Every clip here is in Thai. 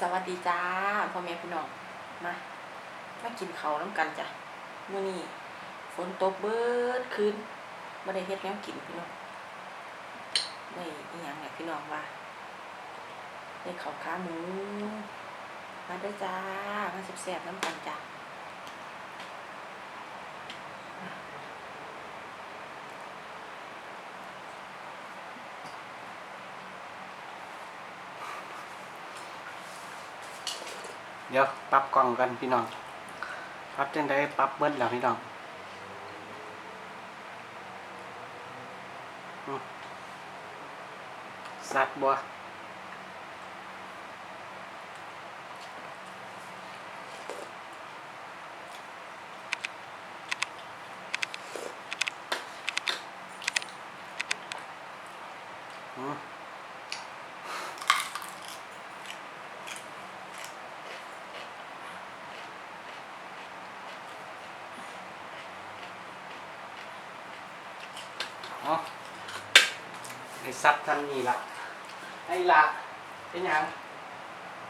สวัสดีจ้าพ่อแม่พี่น้องมามากินเขาน้ำกันจ้ะมื่อนี้ฝนตกเบิดคืนไม่ได้เฮ็ดแนวกินพี่น้องได้อีหยังเงี้ยพี่น้องว่าได้ข้าวขาหมูมาด้อจ้ามาแซ่บๆน้ำกันจ้ะ เดี๋ยวปรับกล่องกันพี่น้องปรับจังได้ปรับเบิดแล้วพี่น้องสัตว์บัว อ๋อไอ้ซับทันนี่ละไอ้ละเป็นหยัง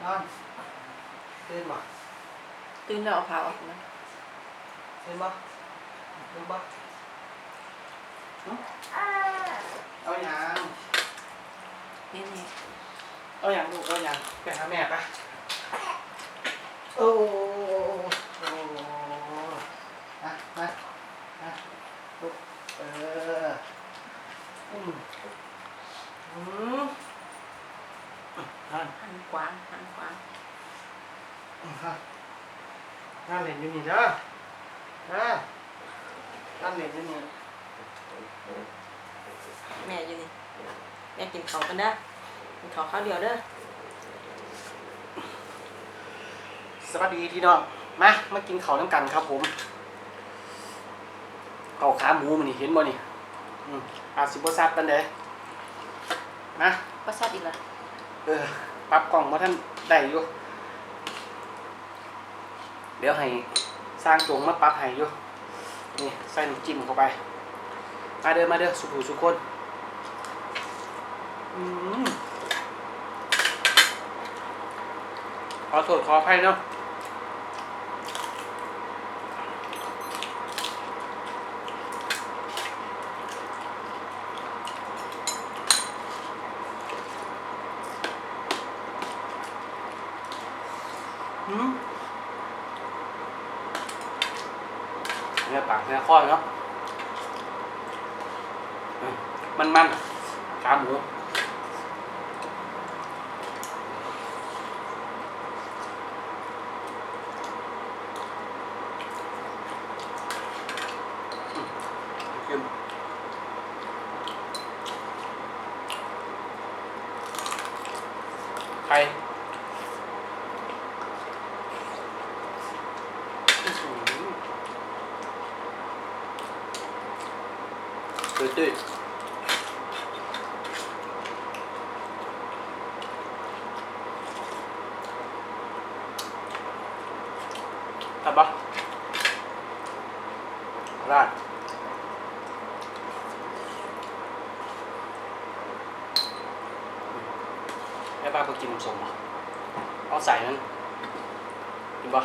นอนตื่นบ่ตื่นแล้วเอาผ้าออกมาตื่นบ่ตื่นบ่หึเอาหยังนี่นี่เอาหยังลูกเอาหยังไปหาแม่ไปโอ้โอ้มามามาลูกเออ อืมอืมนั่นหันกวางหันกวางนั่นเห็นอยู่นี่เด้อนะนั่นเห็นอยู่นี่แม่อยู่นี่แม่กินข้าวกันเด้อกินข้าวข้าวเดียวเด้อสวัสดีพี่น้องมามากินข้าวน้ำกันครับผมข้าวขาหมูมันนี่เห็นบ่นี่ อืมอาจสิบ่ซัดปานใดนะก็ซัดอีกละเออปรับกล่องมาท่านได้อยู่เดี๋ยวให้สร้างจงมาปรับให้อยู่นี่ใส่น้ำจิ้มเข้าไป มาเด้อมาเด้อสุภูสุกคนอืมขอโทษขออภัยเนาะ เนื้อปากเนื้อข้อเนาะมันมันขาหมูอืมเข้มไข่อื้อหือตื้อ ๆทับปะราดแม่ป้าก็กินน้ำส้มเหรอเอาใส่นั้นกินปะ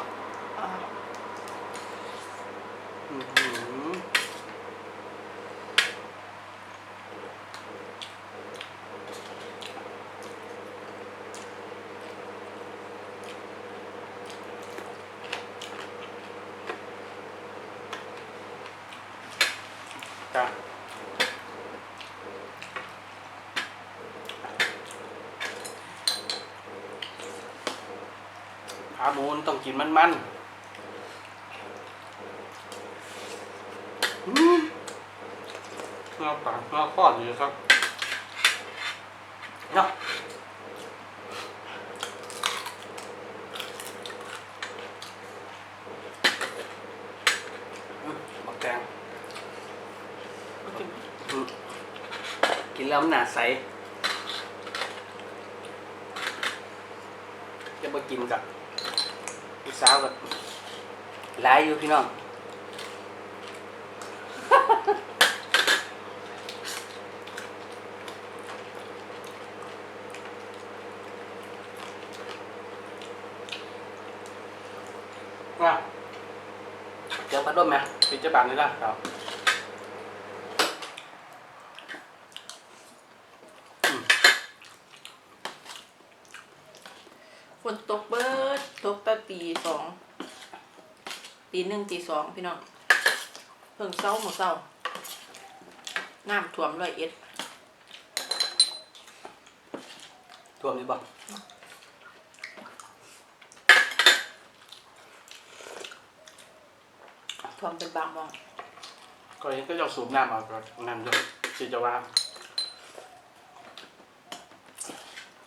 ขาหมูมันต้องกินมันๆอืมเงาปากเงาข้อดีครับเนาะมบักแตงกินแล้วมันหนาใสจะมากินกับ สาวกับหลายอยู่พี่น้อง ว่าเดี๋ปวด้วยไหมปิดจะบานนี่ละครับ นตกเบิดตกแต่ตีสองตีหนึ่งตีสองพี่น้องเพิ่งเศร้าหมดเศร้าน้ำท่วมร้อยเอ็ดท่วมนี่บ่ท่วมเป็นบางหมองก็เห็นก็จะสูบน้ำเอาก็น้ำเยอะสิจะว่า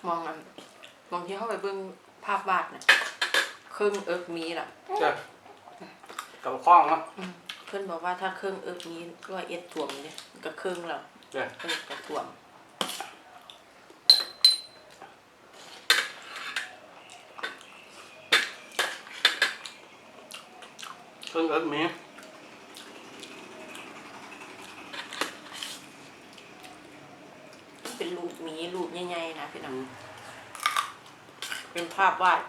มองอันมองที่เข้าไปเบิ่งภาพวาดเนี่ยเครื่องเอิกมีล่ะเจ้ากับข้องเนาะอืมเพื่อนบอกว่าถ้าเครื่องเอิกมีร้อยเอ็ดท่วมเนี่ยก็เครื่องแล้วเจ้าเอิกก็ท่วมเครื่องเอิร์ธมีเป็นรูปหมีรูปใหญ่ๆนะพี่น้อง เป็นภาพวาด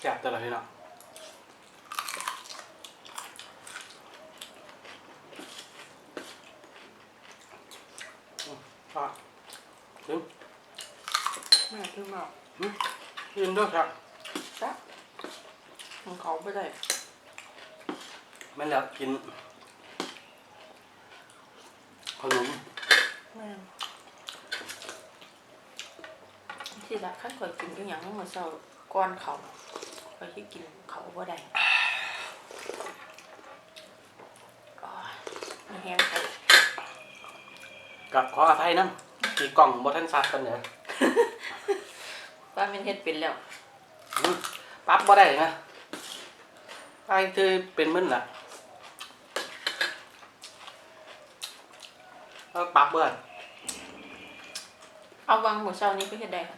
แจับแต่ละทีเนาะอืมอะถึงแม่ถึงบอกยืนด้วยครับจับมันเขาไปได้แม่นแล้วกิน ขนมแม่นที่รักขั้นข่อยกินก็อย่างนั้นมาเศร้าก้อนเขาข่อยที่กินเขาบ่ได้อ๋อมันแห้งไปกับขออภัยน้ำตีกล่องบทันซัดกันเนอะว่ามันเฮ็ดเป็นแล้วอืมปรั๊บบ่ได้นะไอ้คือเป็นมึนล่ะ แล้วปรั๊บเบื่อเอาวางหมูเศร้านี้ก็เฮ็ดได้ค่ะ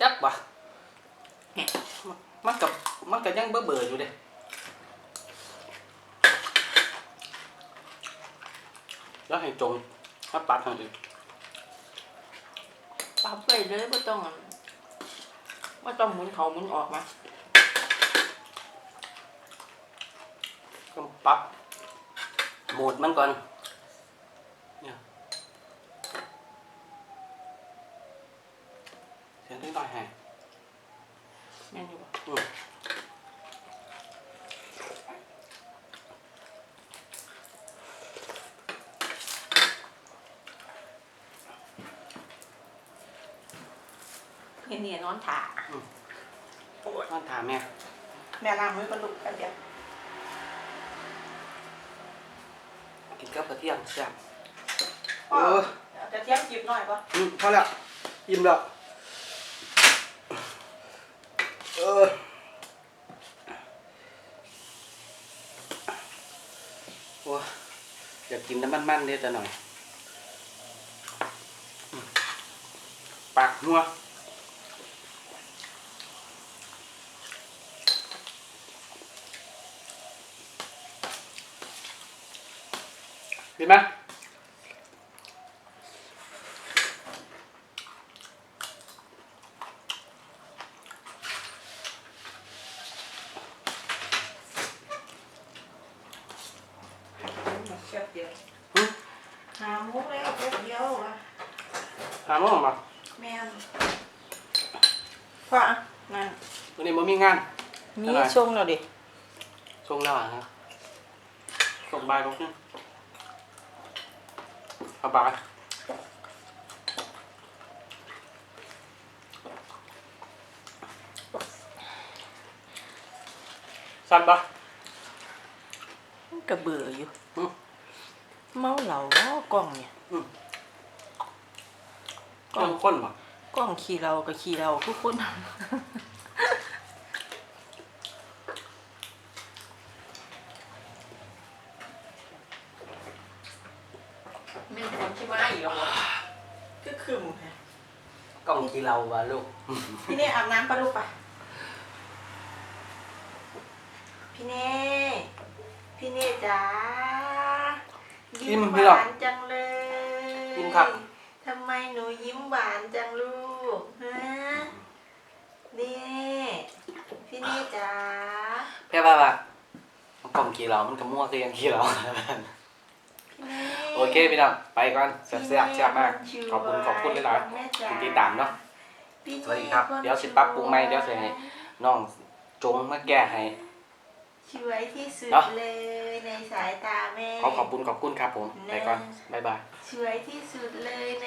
จักบ่เนี่ยมันกับมันกับยังเบื่อเบื่อๆอยู่เด้แล้วให้จงถ้าปัดทางอื่นปรับไปเลยไม่ต้องอั่นไม่ต้องหมุนเขาหมุนออกมาก็ปรั บโหมดมันก่อนเนี่ยเสียงที่ต่อยให้แม่นอยู่บ่อืมเห็นเนี่ยนอนถาต้องถามแม่ แม่ล้างมือกระลุกกันเดียว กับกระเทียมแซ่บพ่อเออจะเทียมจิบหน่อยปะอืมพอแล้วอิ่มแล้วเออโอ้อยากกินน้ำมันๆเด้แต่หน่อย ปากนัว ดีไหมแป๊บเดียวหึหามุกแล้วแป๊บเดียววะถาม ส่งแล้วอะครับส่งบายลงเนี่ยเอาบายสั้นปะมันกระเบื่ออยู่ อืม เมาเหล่าเมากล้องเนี่ยอืมกล้ต้ององข้นปะกล้องขี่เรากับขี่เราทุกคนไม่คนที่มาอีกแล้ววะคือคืมฮะ กล่องกี เราวะลูก พี่เน่อาบน้ำปะลูกปะพี่เน่พี่เน่จ๋าอิ่ยิ้มมหพี่หรอวานจังเลยกินครับ ทำไมหนูยิ้มหวานจังลูกฮะนี่พี่นี่จ๋าแพ่ว่าว่ากล่องกี่เรามันก็มั่วคือยังกี่เรา พี่นี่โอเคพี่น้องไปก่อนแซ่บๆแซ่บมาก ขอบคุณขอบคุณหลายๆแม่จ๋ที่ติดตามเนาะพี่นี่ สวัสดีครับ เดี๋ยวสิปรับปรุงใหม่เดี๋ยวสิให้น้องจงมาแก้ให้สวยที่สุดเนาะเลยในสายตาแม่ขอขอบคุณขอบคุณครับผมไปก่อนบ๊ายบายสวยที่สุดเลยใน